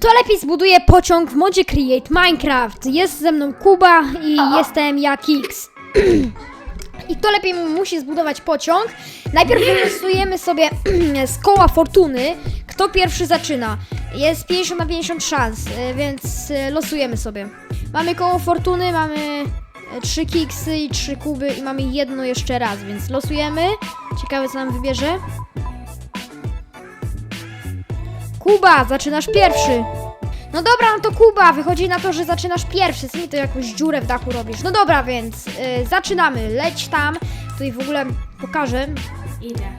Kto lepiej zbuduje pociąg w modzie Create Minecraft? Jest ze mną Kuba i jestem ja Kix. I kto lepiej mu- musi zbudować pociąg? Najpierw wylosujemy sobie z koła fortuny, kto pierwszy zaczyna. Jest 50 na 50 szans, y, więc y, losujemy sobie. Mamy koło fortuny, mamy y, trzy kiksy i trzy kuby i mamy jedno jeszcze raz, więc losujemy. Ciekawe co nam wybierze. Kuba, zaczynasz pierwszy. No dobra, no to Kuba, wychodzi na to, że zaczynasz pierwszy, co to jakąś dziurę w dachu robisz. No dobra, więc y, zaczynamy, leć tam. Tutaj w ogóle pokażę,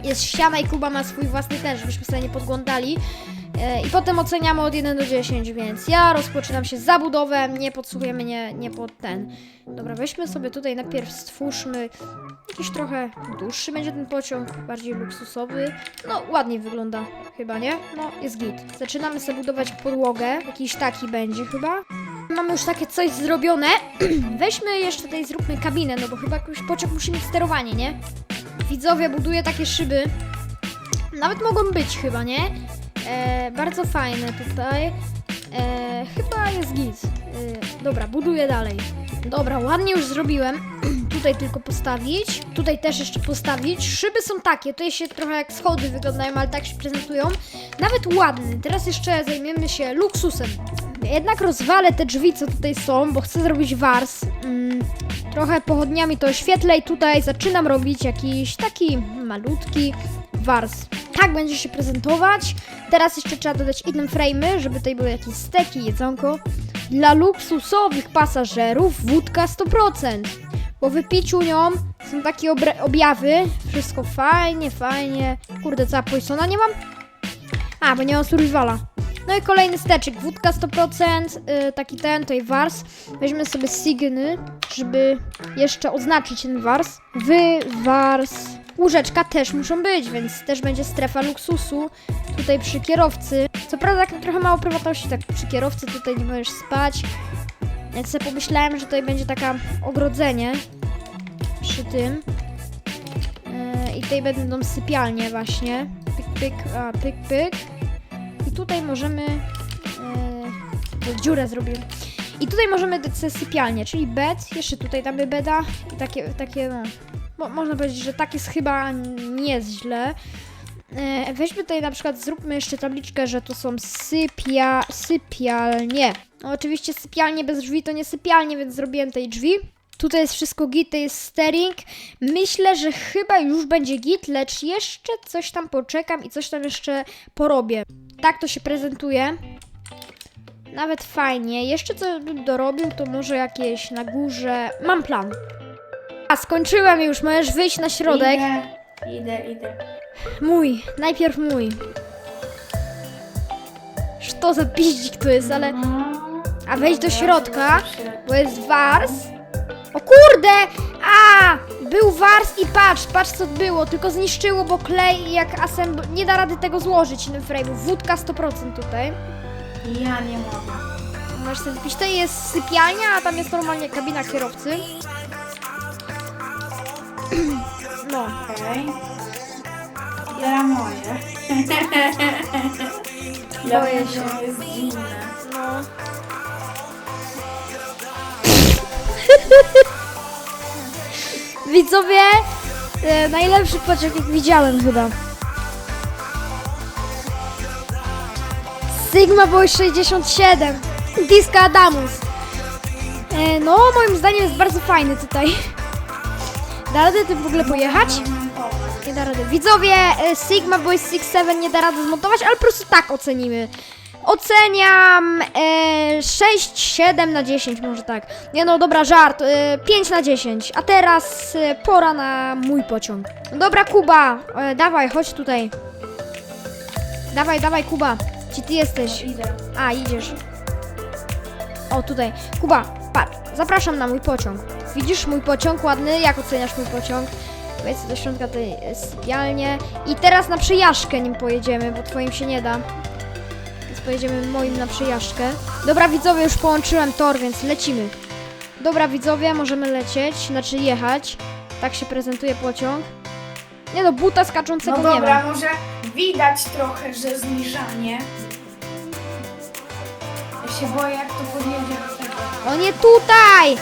Jest ściana i Kuba ma swój własny ten, żebyśmy sobie nie podglądali. E, I potem oceniamy od 1 do 10, więc ja rozpoczynam się zabudowę, nie podsłuchujemy, nie, nie pod ten. Dobra, weźmy sobie tutaj najpierw stwórzmy jakiś trochę dłuższy będzie ten pociąg, bardziej luksusowy. No, ładniej wygląda chyba, nie? No, jest git. Zaczynamy sobie budować podłogę, jakiś taki będzie chyba. Mamy już takie coś zrobione. Weźmy jeszcze tutaj, zróbmy kabinę, no bo chyba jakiś pociąg musi mieć sterowanie, nie? Widzowie buduje takie szyby. Nawet mogą być chyba, nie? E, bardzo fajne tutaj. E, chyba jest git. E, dobra, buduję dalej. Dobra, ładnie już zrobiłem. tutaj tylko postawić. Tutaj też jeszcze postawić. Szyby są takie, tutaj się trochę jak schody wyglądają, ale tak się prezentują. Nawet ładny. Teraz jeszcze zajmiemy się luksusem. Jednak rozwalę te drzwi, co tutaj są, bo chcę zrobić wars. Mm, trochę pochodniami to oświetlę i tutaj zaczynam robić jakiś taki malutki wars. Tak będzie się prezentować. Teraz jeszcze trzeba dodać inne frame'y, żeby tutaj były jakieś steki, jedzonko. Dla luksusowych pasażerów wódka 100%. Po wypiciu nią są takie objawy. Wszystko fajnie, fajnie. Kurde, co, Poisona nie mam? A, bo nie mam survivala. No i kolejny steczek, wódka 100%, yy, taki ten, tutaj wars. Weźmy sobie signy, żeby jeszcze oznaczyć ten wars. Wy, wars. Łóżeczka też muszą być, więc też będzie strefa luksusu tutaj przy kierowcy. Co prawda tak trochę mało prywatności, tak przy kierowcy tutaj nie możesz spać. Więc sobie pomyślałem, że tutaj będzie taka ogrodzenie przy tym. Yy, I tutaj będą sypialnie właśnie. Pyk, pyk, a, pyk, pyk. I tutaj możemy... Yy, dziurę zrobię. I tutaj możemy dać sypialnię, czyli bed, jeszcze tutaj damy beda i takie, takie no... Mo, można powiedzieć, że tak jest chyba nie jest źle. E, weźmy tutaj na przykład, zróbmy jeszcze tabliczkę, że to są sypia, sypialnie. No oczywiście sypialnie bez drzwi to nie sypialnie, więc zrobiłem tej drzwi. Tutaj jest wszystko git, to jest steering. Myślę, że chyba już będzie git, lecz jeszcze coś tam poczekam i coś tam jeszcze porobię. Tak to się prezentuje. Nawet fajnie. Jeszcze co bym dorobił, to może jakieś na górze. Mam plan. A skończyłem już, możesz wyjść na środek. Idę, idę, idę. Mój, najpierw mój. To za piździk to jest, ale... No. A wejść do środka, bo jest wars. O kurde! A! Był wars i patrz, patrz co było, tylko zniszczyło, bo klej jak assemble... Nie da rady tego złożyć innym frame'u. Wódka 100% tutaj. Ja nie mogę. Masz sobie wpić. To jest sypialnia, a tam jest normalnie kabina kierowcy. No. Okej. Ja moje. Boję się. jest. No. Widzowie, e, najlepszy pociąg jak widziałem chyba. Sigma Boy 67, Disco Adamus. E, no, moim zdaniem jest bardzo fajny tutaj. Da radę tym w ogóle pojechać? Nie da rady. Widzowie, e, Sigma Boy 67 nie da rady zmontować, ale po prostu tak ocenimy. Oceniam e, 6, 7 na 10, może tak. Nie no, dobra, żart. E, 5 na 10. A teraz e, pora na mój pociąg. Dobra, Kuba, e, dawaj, chodź tutaj. Dawaj, dawaj, Kuba. Gdzie ty jesteś? Idę. A, idziesz. O, tutaj. Kuba, patrz, zapraszam na mój pociąg. Widzisz mój pociąg ładny? Jak oceniasz mój pociąg? Wejdź do środka tej e, sypialnie. I teraz na przejażdżkę nim pojedziemy, bo twoim się nie da. Pojedziemy moim na przejażdżkę. Dobra, widzowie, już połączyłem tor, więc lecimy. Dobra, widzowie, możemy lecieć, znaczy jechać. Tak się prezentuje pociąg. Nie no, buta skaczącego No nie ma. dobra, może widać trochę, że zniżanie. się boję, jak to podjedzie do tego. O nie tutaj!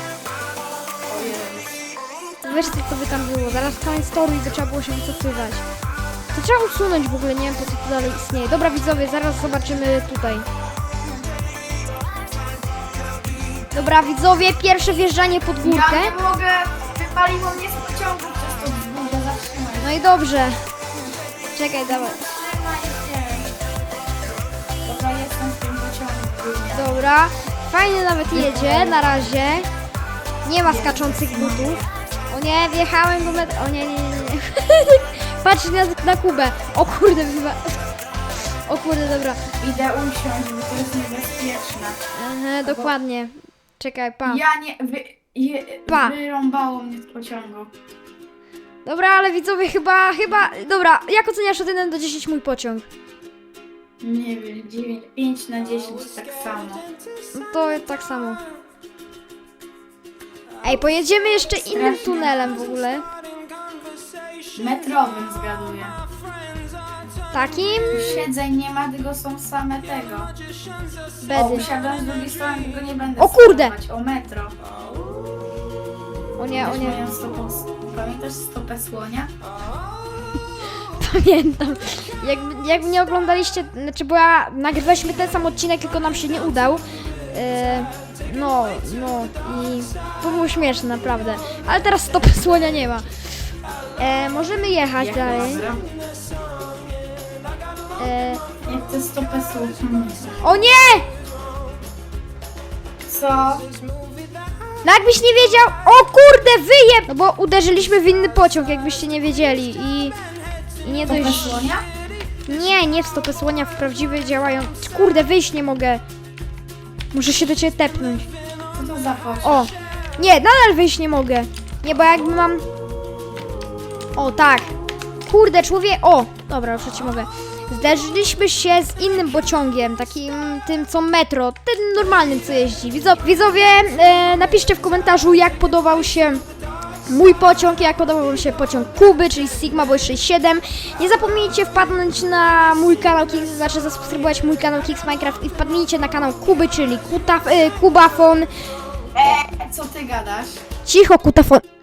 Wiesz co to by tam było? Zaraz koniec toru i to trzeba było się wycofywać. To trzeba usunąć w ogóle, nie wiem po co to dalej istnieje. Dobra widzowie, zaraz zobaczymy tutaj. Dobra widzowie, pierwsze wjeżdżanie pod górkę. Ja nie mogę, wypaliło mnie z pociągu przez to wzgórze, zatrzymaj. No i dobrze. Czekaj, dawaj. Zatrzymaj się. Dobra, jestem w tym pociągu. Dobra. Fajnie nawet jedzie na razie. Nie ma skaczących butów. O nie, wjechałem do metr... O nie, nie, nie, nie. Patrz na, na Kubę. O kurde, chyba... O kurde, dobra. Idę usiąść, bo to jest niebezpieczne. Aha, dokładnie. Czekaj, pa. Ja nie, wy, je, Pa. wyrąbało mnie z pociągu. Dobra, ale widzowie chyba, chyba... Dobra, jak oceniasz od 1 do 10 mój pociąg? Nie wiem, 9, 5 na 10 tak samo. No to tak samo. Ej, pojedziemy jeszcze innym tunelem w ogóle. Metrowym zgaduję. Takim Siedzeń nie ma, tylko są same tego. O, bedy. usiadam z drugiej strony, tylko nie będę O kurde! sterować. O metro. O nie, o Też nie. stopą, pamiętasz stopę słonia? Pamiętam. Jakby, jakby nie oglądaliście, znaczy bo ja nagrywaliśmy ten sam odcinek, tylko nam się nie udał. E, no, no i to było śmieszne naprawdę. Ale teraz stopy słonia nie ma. E, możemy jechać Jak dalej. dobra. E, Jak to stopę słonia? o nie! Co? No jakbyś nie wiedział, o kurde, wyjeb! No bo uderzyliśmy w inny pociąg, jakbyście nie wiedzieli i... I nie Stopę dość... słonia? Nie, nie w stopę słonia, w prawdziwy działają... Kurde, wyjść nie mogę. Muszę się do ciebie tepnąć. Co to za pociąg? O! Nie, nadal wyjść nie mogę. Nie, bo jakby mam... O, tak. Kurde, człowiek... O! Dobra, mogę. Zderzyliśmy się z innym pociągiem, takim tym co metro, tym normalnym co jeździ. Widzo, widzowie, e, napiszcie w komentarzu jak podobał się mój pociąg, jak podobał wam się pociąg Kuby, czyli Sigma Boy 67. Nie zapomnijcie wpadnąć na mój kanał, Kings, znaczy zasubskrybować mój kanał Kings Minecraft i wpadnijcie na kanał Kuby, czyli Kuta, e, Kubafon. E, co ty gadasz? Cicho, Kutafon.